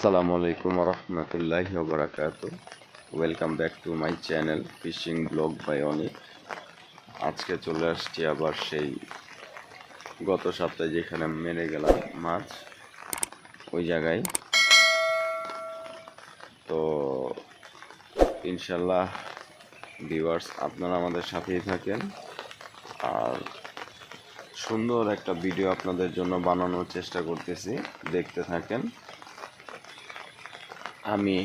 আসসালামু আলাইকুম রহমতুল্লাহি বারাকাতু welcome back to my channel fishing blog by Anik আজকে চলে আসছি আবার সেই গত সপ্তাহে যেখানে মেরে গেলাম মাছ, ওই জায়গায়। তো ইনশাল্লাহ ভিউয়ার্স আপনারা আমাদের সাথেই থাকেন। আর সুন্দর একটা ভিডিও আপনাদের জন্য বানানোর চেষ্টা করতেছি, দেখতে থাকেন। আমি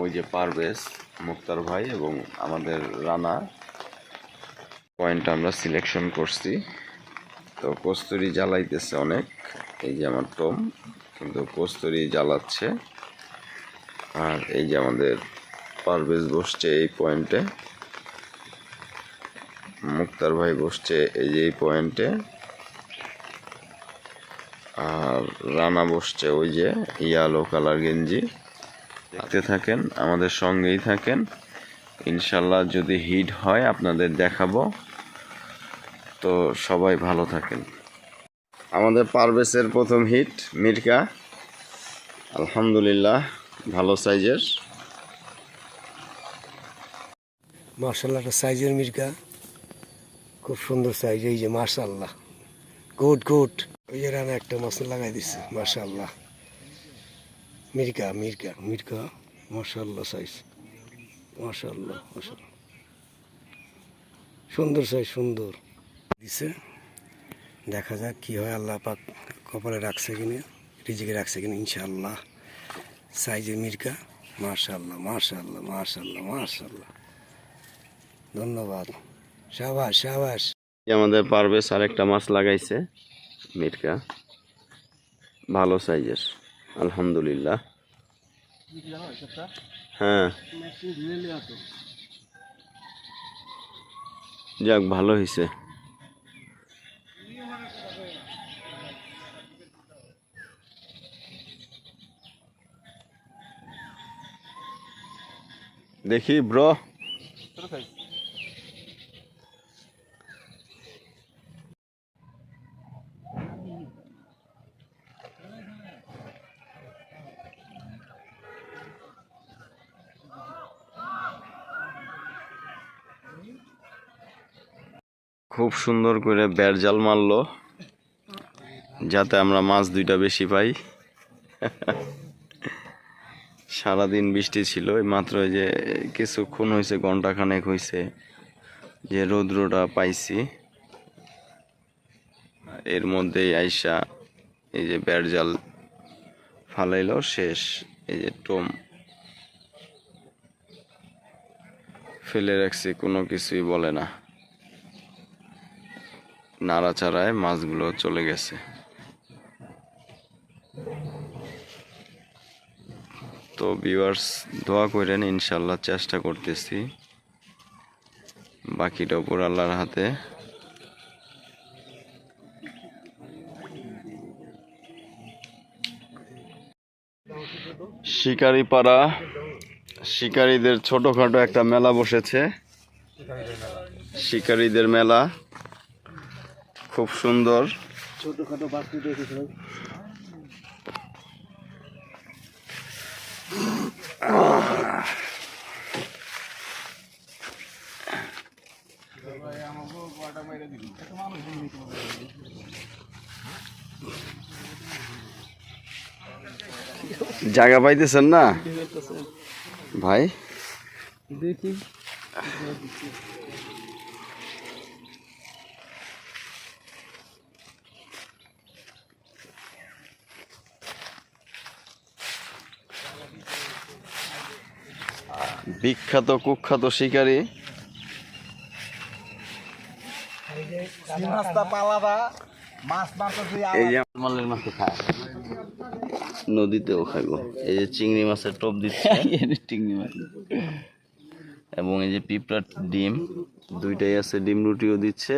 ওই যে পারভেজ মুক্তার ভাই এবং আমাদের রানা পয়েন্ট আমরা সিলেকশন করছি। তো কস্তুরি জ্বালাইতেছে অনেক, এই যে আমার টম, কিন্তু কস্তুরি জ্বালাচ্ছে। আর এই যে আমাদের পারভেজ বসছে এই পয়েন্টে মুক্তার ভাই বসছে এই যে এই পয়েন্টে আর রানা বসছে ওই যে ইয়ালো কালার গেঞ্জি। দেখতে থাকেন, আমাদের সঙ্গেই থাকেন। ইনশাল্লাহ যদি হিট হয়, আপনাদের দেখাবো। তো সবাই ভালো থাকেন। আমাদের পারভেসের প্রথম হিট, মির্কা। আলহামদুলিল্লাহ, ভালো সাইজের। মার্শাল্লাহ একটা সাইজের মির্কা। খুব সুন্দর সাইজ, এই যে মার্শাল্লাহ গুড গুড। ওই রানা একটা মাছ লাগাই দিচ্ছে মার্শাল্লাহ মির্কা মির্কা মির্কা মার্শাল্লাহ সাইজ মার্শাল্লাহ মার্শাল্লাহ সুন্দর সাইজ সুন্দর। দিছে। দেখা যাক কি হয়, আল্লাহ পাক কপালে রাখছে কিনা, রিজিকে রাখছে কিনা, ইনশাআল্লাহ। সাইজের মির্কা মার্শাল্লাহ মার্শাল্লাহ মার্শাল্লাহ মার্শাল্লাহ ধন্যবাদ। সাবাস সাবাস। আমাদের পারভেজ আরেকটা মাছ লাগাইছে মির্কা ভালো সাইজের আলহামদুলিল্লাহ। হ্যাঁ। যাক ভালো হয়েছে দেখি ব্রো। খুব সুন্দর করে বেড় জাল মারলো, যাতে আমরা মাছ দুইটা বেশি পাই। সারাদিন বৃষ্টি ছিল মাত্র যে কিছুক্ষণ হয়েছে ঘণ্টা খানেক হয়েছে যে রৌদ্রটা পাইছি। এর মধ্যেই আইসা এই যে বেড় জাল ফালাইলো, শেষ এই যে টোম ফেলে রাখছি, কোনো কিছুই বলে না। নাড়াচাড়ায় মাছগুলো চলে গেছে। তো ভিউয়ার্স দোয়া করেন ইনশাল্লাহ চেষ্টা করতেছি। বাকিটা উপর আল্লাহর হাতে। শিকারি পাড়া শিকারীদের ছোটখাটো একটা মেলা বসেছে। শিকারীদের মেলা। খুব সুন্দর। ছোটখাটো দেখেছি জায়গা পাইতেছেন না? ভাই? দেখি। বিখ্যাত কুখ্যাত শিকারী। এই যে মালের মাছ খায়। নদীতেও খাইব। এই যে চিংড়ি মাছের টোপ দিচ্ছে। চিংড়ি মাছ। এবং এই যে পিঁপড়ার ডিম দুইটাই আছে ডিম রুটিও দিচ্ছে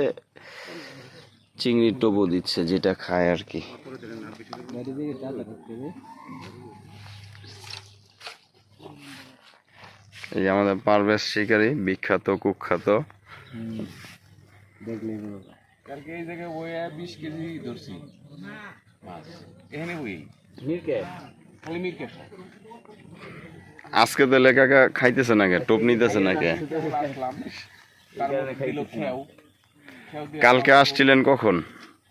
চিংড়ির টোপও দিচ্ছে যেটা খায় আর কি। এই আমাদের পারভেজ শিকারী বিখ্যাত কুখ্যাত। দেখলেই কালকে এই জায়গায় বইয়া বিশ কেজি ধরছি। মাছ। এখানে বই। খালি মিরকে আজকে তো লেখাকা খাইতেছে না কে টোপ নিতেছে না। কে কালকে আসছিলেন কখন?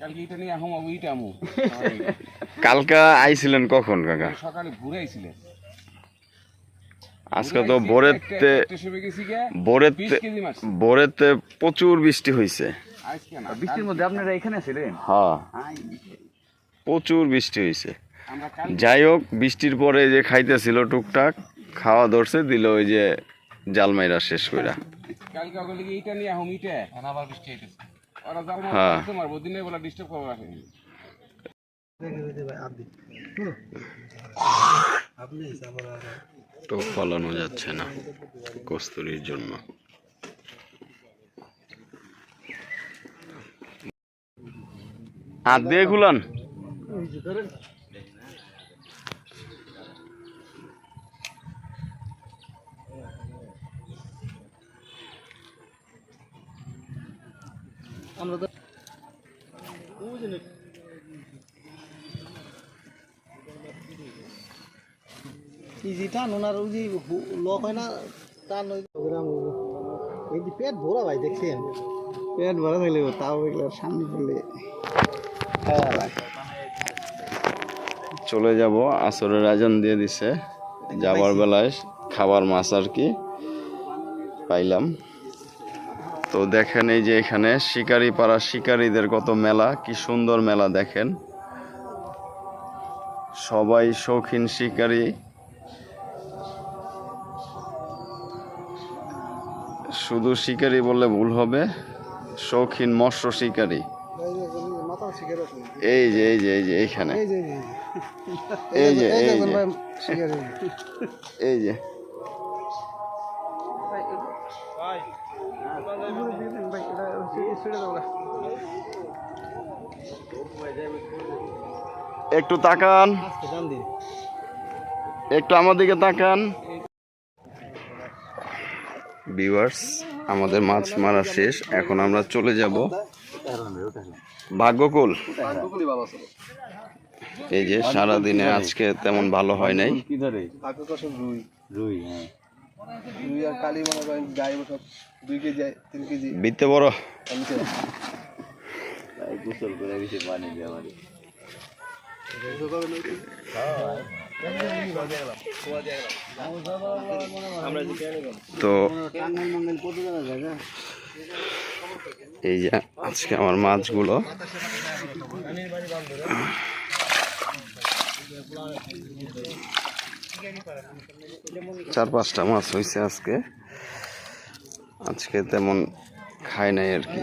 কালকে আইছিলেন কখন কাকা? সকালে ঘুরে আইছিলেন। আজকে তো কেজি মাছ। ভোরেতে প্রচুর বৃষ্টি হয়েছে বৃষ্টির মধ্যে আপনারা এখানে ছিলেন হ্যাঁ। প্রচুর বৃষ্টি হয়েছে যাই হোক বৃষ্টির পরে যে খাইতেছিল টুকটাক খাওয়া ধরছে দিল ওই যে জালমাইরা শেষ কইরা। জাল হ্যাঁ। মারতে টোপ ফলানো যাচ্ছে না কস্তুরির জন্য। হাত দিয়ে খুলান। ইজি টান ওনার ওই যে লক হয় না টান ওই গ্রাম এই যে পেট ভরা ভাই দেখছেন? পেট ভরা থাকলে তাও এগুলো সামনে পড়লে। হ্যাঁ ভাই। চলে যাব আসরের আজান দিয়ে দিছে। যাবার বেলায় খাবার মাছ আর কি পাইলাম। তো দেখেন এই যে এখানে শিকারি পাড়া শিকারীদের কত মেলা কি সুন্দর মেলা দেখেন। সবাই শৌখিন শিকারী। শুধু শিকারি বললে ভুল হবে শৌখিন মৎস্য শিকারী। এই যে এই যে এই যে এইখানে। এই যে এই যে এই যে। একটু তাকান। একটু আমার দিকে তাকান। ভিউয়ার্স আমাদের মাছ মারা শেষ। এখন আমরা চলে যাব ভাগ্যকুল। এই যে সারাদিনে আজকে তেমন ভালো হয় নাই। হ্যাঁ। রুই আর কালি মনে করেন গায়ে সব দুই কেজি তিন কেজি। বিতে বড়। তো এই যে আজকে আমার মাছগুলো। চার পাঁচটা মাছ হয়েছে আজকে। আজকে তেমন খায় নাই আর কি।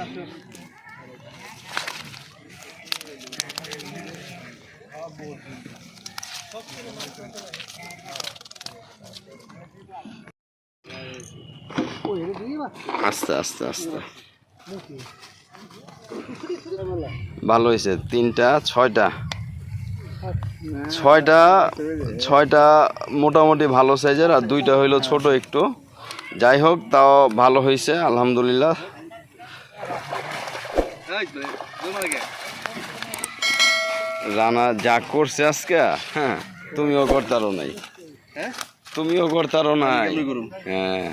আস্তে আস্তে আস্তে। ভালো হয়েছে। তিনটা, ছয়টা। ছয়টা ছয়টা মোটামুটি ভালো সাইজের, আর দুইটা হইল ছোট একটু। যাই হোক, তাও ভালো হয়েছে, আলহামদুলিল্লাহ। রানা যা করছে আজকে হ্যাঁ তুমিও করতারো নাই। হ্যাঁ? তুমিও করতারো নাই? হ্যাঁ।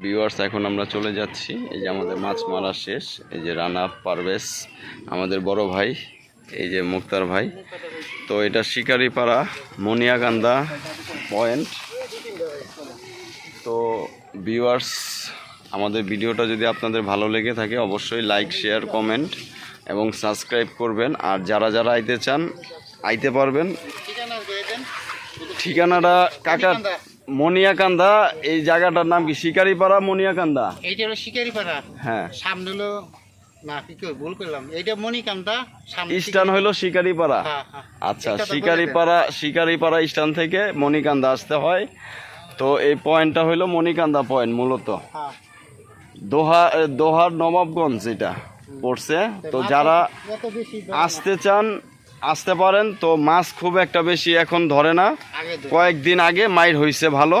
ভিউয়ার্স এখন আমরা চলে যাচ্ছি। এই যে আমাদের মাছ মারা শেষ। এই যে রানা পারভেজ আমাদের বড় ভাই এই যে মুক্তার ভাই। তো এটা শিকারিপাড়া মনিয়াকান্দা পয়েন্ট তো ভিউয়ার্স আমাদের ভিডিওটা যদি আপনাদের ভালো লেগে থাকে অবশ্যই লাইক শেয়ার কমেন্ট এবং সাবস্ক্রাইব করবেন। আর যারা যারা আইতে চান আইতে পারবেন। ঠিকানাটা কাকা মনিয়াকান্দা এই জায়গাটার নাম কি? শিকারিপাড়া মনিয়াকান্দা? এইটা হলো শিকারিপাড়া। হ্যাঁ। সামনে হলো না কি ভুল করলাম। এইটা সামনে স্টান হইল শিকারিপাড়া। হ্যাঁ, হ্যাঁ। আচ্ছা শিকারিপাড়া শিকারিপাড়া স্টান থেকে মণিকান্দা আসতে হয়। তো এই পয়েন্টটা হইল মণিকান্দা পয়েন্ট মূলত। হ্যাঁ। দোহা দোহার নবাবগঞ্জ এটা পড়ছে তো যারা আসতে চান আসতে পারেন তো মাছ খুব একটা বেশি এখন ধরে না। কয়েকদিন আগে মাইর হইছে ভালো।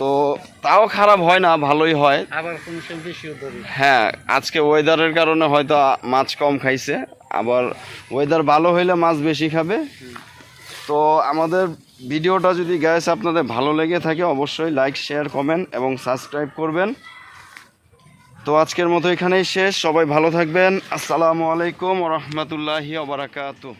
তো তাও খারাপ হয় না ভালোই হয়। হ্যাঁ আজকে ওয়েদারের কারণে হয়তো মাছ কম খাইছে আবার ওয়েদার ভালো হইলে মাছ বেশি খাবে। তো আমাদের ভিডিওটা যদি গ্যাস আপনাদের ভালো লেগে থাকে অবশ্যই লাইক শেয়ার কমেন্ট এবং সাবস্ক্রাইব করবেন। তো আজকের মতো এখানেই শেষ। সবাই ভালো থাকবেন। আসসালামু আলাইকুম রহমতুল্লাহি ওবরাকাতু